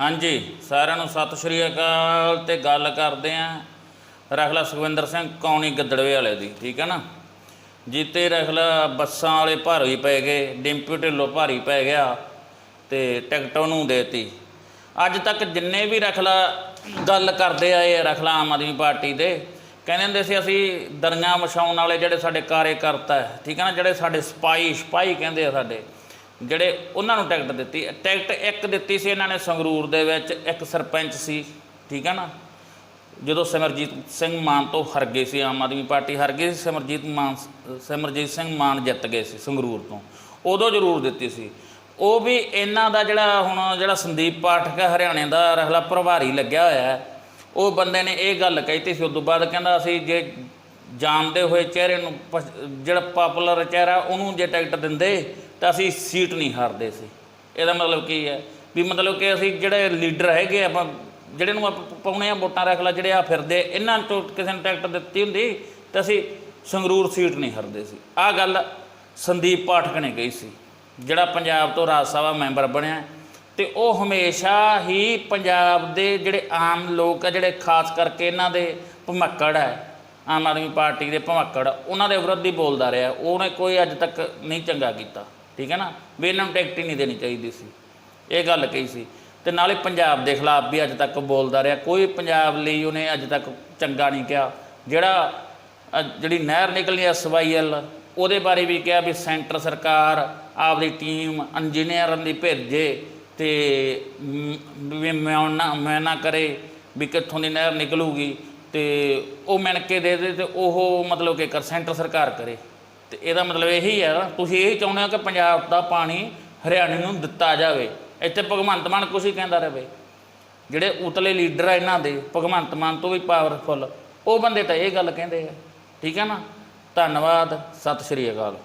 ਹਾਂਜੀ, ਸਾਰਿਆਂ ਨੂੰ ਸਤਿ ਸ਼੍ਰੀ ਅਕਾਲ ਤੇ ਗੱਲ ਕਰਦੇ ਆਂ ਰਖਲਾ ਸੁਖਵਿੰਦਰ ਸਿੰਘ ਕੌਣੀ ਗਿੱਦੜਵੇ ਵਾਲੇ ਦੀ, ਠੀਕ ਹੈ ਨਾ? ਜੀਤੇ ਰਖਲਾ ਬੱਸਾਂ ਵਾਲੇ ਭਾਰੀ ਪੈ ਗਏ, ਡਿੰਪੀ ਢਿੱਲੋਂ ਭਾਰੀ ਪੈ ਗਿਆ ਤੇ ਟਿਕਟ ਉਹਨੂੰ ਦੇਤੀ। ਅੱਜ ਤੱਕ ਜਿੰਨੇ ਵੀ ਰਖਲਾ ਗੱਲ ਕਰਦੇ ਆਏ ਰਖਲਾ ਆਮ ਆਦਮੀ ਪਾਰਟੀ ਦੇ, ਕਹਿੰਦੇ ਹੁੰਦੇ ਸੀ ਅਸੀਂ ਦਰੀਆਂ ਮਛਾਉਣ ਵਾਲੇ ਜਿਹੜੇ ਸਾਡੇ ਕਾਰਜਕਰਤਾ ਹੈ ਠੀਕ ਹੈ ਨਾ? ਜਿਹੜੇ ਸਾਡੇ ਸਪਾਈ ਸਪਾਈ ਕਹਿੰਦੇ ਆ ਸਾਡੇ। ਜਿਹੜੇ ਉਹਨਾਂ ਨੂੰ ਟਿਕਟ ਦਿੱਤੀ, ਟਿਕਟ ਇੱਕ ਦਿੱਤੀ ਸੀ ਇਹਨਾਂ ਨੇ ਸੰਗਰੂਰ ਦੇ ਵਿੱਚ, ਇੱਕ ਸਰਪੰਚ ਸੀ, ਠੀਕ ਹੈ ਨਾ? ਜਦੋਂ ਸਿਮਰਜੀਤ ਸਿੰਘ ਮਾਨ ਤੋਂ ਹਰ ਗਏ ਸੀ, ਆਮ ਆਦਮੀ ਪਾਰਟੀ ਹਰ ਗਈ ਸੀ, ਸਿਮਰਜੀਤ ਮਾਨ, ਸਿਮਰਜੀਤ ਸਿੰਘ ਮਾਨ ਜਿੱਤ ਗਏ ਸੀ ਸੰਗਰੂਰ ਤੋਂ। ਉਦੋਂ ਜ਼ਰੂਰ ਦਿੱਤੀ ਸੀ। ਉਹ ਵੀ ਇਹਨਾਂ ਦਾ ਜਿਹੜਾ ਹੁਣ ਜਿਹੜਾ ਸੰਦੀਪ ਪਾਠਕ ਹੈ ਹਰਿਆਣੇ ਦਾ ਰਹਿਲਾ ਪ੍ਰਭਾਰੀ ਲੱਗਿਆ ਹੋਇਆ ਹੈ, ਉਹ ਬੰਦੇ ਨੇ ਇਹ ਗੱਲ ਕਹੀਤੀ ਸੀ। ਉਸ ਤੋਂ ਬਾਅਦ ਕਹਿੰਦਾ ਅਸੀਂ ਜੇ ਜਾਣਦੇ ਹੋਏ ਚਿਹਰੇ ਨੂੰ ਪਛ- ਜਿਹੜਾ ਪਪੂਲਰ ਚਿਹਰਾ ਉਹਨੂੰ ਜੇ ਟਿਕਟ ਦਿੰਦੇ ਤਾਂ ਅਸੀਂ ਸੀਟ ਨਹੀਂ ਹਾਰਦੇ ਸੀ। ਇਹਦਾ ਮਤਲਬ ਕੀ ਹੈ? ਵੀ ਮਤਲਬ ਕਿ ਅਸੀਂ ਜਿਹੜੇ ਲੀਡਰ ਹੈਗੇ ਆਪਾਂ ਜਿਹੜੇ ਨੂੰ ਆਪਾਂ ਪਾਉਣੇ ਆ ਵੋਟਾਂ ਰੱਖ ਲਾ, ਜਿਹੜੇ ਆ ਫਿਰਦੇ, ਇਹਨਾਂ ਤੋਂ ਕਿਸੇ ਨੂੰ ਟਿਕਟ ਦਿੱਤੀ ਹੁੰਦੀ ਤਾਂ ਅਸੀਂ ਸੰਗਰੂਰ ਸੀਟ ਨਹੀਂ ਹਰਦੇ ਸੀ। ਆਹ ਗੱਲ ਸੰਦੀਪ ਪਾਠਕ ਨੇ ਕਹੀ ਸੀ, ਜਿਹੜਾ ਪੰਜਾਬ ਤੋਂ ਰਾਜ ਸਭਾ ਮੈਂਬਰ ਬਣਿਆ ਤੇ ਉਹ ਹਮੇਸ਼ਾ ਹੀ ਪੰਜਾਬ ਦੇ ਜਿਹੜੇ ਆਮ ਲੋਕ ਆ, ਜਿਹੜੇ ਖਾਸ ਕਰਕੇ ਇਹਨਾਂ ਦੇ ਭਮੱਕੜ ਹੈ ਆਮ ਆਦਮੀ ਪਾਰਟੀ ਦੇ ਭਮੱਕੜ ਉਹਨਾਂ ਦੇ ਵਿਰੁੱਧ ਹੀ ਬੋਲਦਾ ਰਿਹਾ। ਉਹਨੇ ਕੋਈ ਅੱਜ ਤੱਕ ਨਹੀਂ ਚੰਗਾ ਕੀਤਾ, ਠੀਕ ਹੈ ਨਾ? ਵੀ ਇਹਨਾਂ ਨੂੰ ਟਿਕਟ ਹੀ ਨਹੀਂ ਦੇਣੀ ਚਾਹੀਦੀ ਸੀ। ਇਹ ਗੱਲ ਕਹੀ ਸੀ। ਤੇ ਨਾਲੇ ਪੰਜਾਬ ਦੇ ਖਿਲਾਫ ਵੀ ਅੱਜ ਤੱਕ ਬੋਲਦਾ ਰਿਹਾ। ਕੋਈ ਪੰਜਾਬ ਲਈ ਉਹਨੇ ਅੱਜ ਤੱਕ ਚੰਗਾ ਨਹੀਂ ਕਿਹਾ। ਜਿਹੜਾ ਜਿਹੜੀ ਨਹਿਰ ਨਿਕਲਣੀ ਐ ਸਵਾਈਐਲ ਉਹਦੇ ਬਾਰੇ ਵੀ ਕਿਹਾ ਵੀ ਸੈਂਟਰ ਸਰਕਾਰ, ਆਪਦੀ ਟੀਮ, ਇੰਜੀਨੀਅਰਾਂ ਦੀ ਭੇਜੇ ਤੇ ਵੀ ਮੈਂ ਨਾ ਮੈਂ ਨਾ ਕਰੇ ਵੀ ਕਿੱਥੋਂ ਦੀ ਨਹਿਰ ਨਿਕਲੂਗੀ। ਤੇ ਉਹ ਮਿਣ ਕੇ ਦੇ ਦੇ ਤੇ ਉਹ ਮਤਲਬ ਕਿ ਕਰ ਸੈਂਟਰ ਸਰਕਾਰ ਕਰੇ। ਤੇ ਇਹਦਾ ਮਤਲਬ ਇਹੀ ਹੈ ਨਾ, ਤੁਸੀਂ ਇਹ ਚਾਹੁੰਦੇ ਹੋ ਕਿ ਪੰਜਾਬ ਦਾ ਪਾਣੀ ਹਰਿਆਣੇ ਨੂੰ ਦਿੱਤਾ ਜਾਵੇ। ਇੱਥੇ ਭਗਵੰਤ ਮਾਨ ਕੁਛ ਹੀ ਕਹਿੰਦਾ ਰਹੇ। ਜਿਹੜੇ ਉਤਲੇ ਲੀਡਰ ਆ ਇਹਨਾਂ ਦੇ, ਭਗਵੰਤ ਮਾਨ ਤੋਂ ਵੀ ਪਾਵਰਫੁੱਲ ਉਹ ਬੰਦੇ ਤਾਂ ਇਹ ਗੱਲ ਕਹਿੰਦੇ ਆ। ਠੀਕ ਹੈ ਨਾ? ਧੰਨਵਾਦ, ਸਤਿ ਸ਼੍ਰੀ ਅਕਾਲ।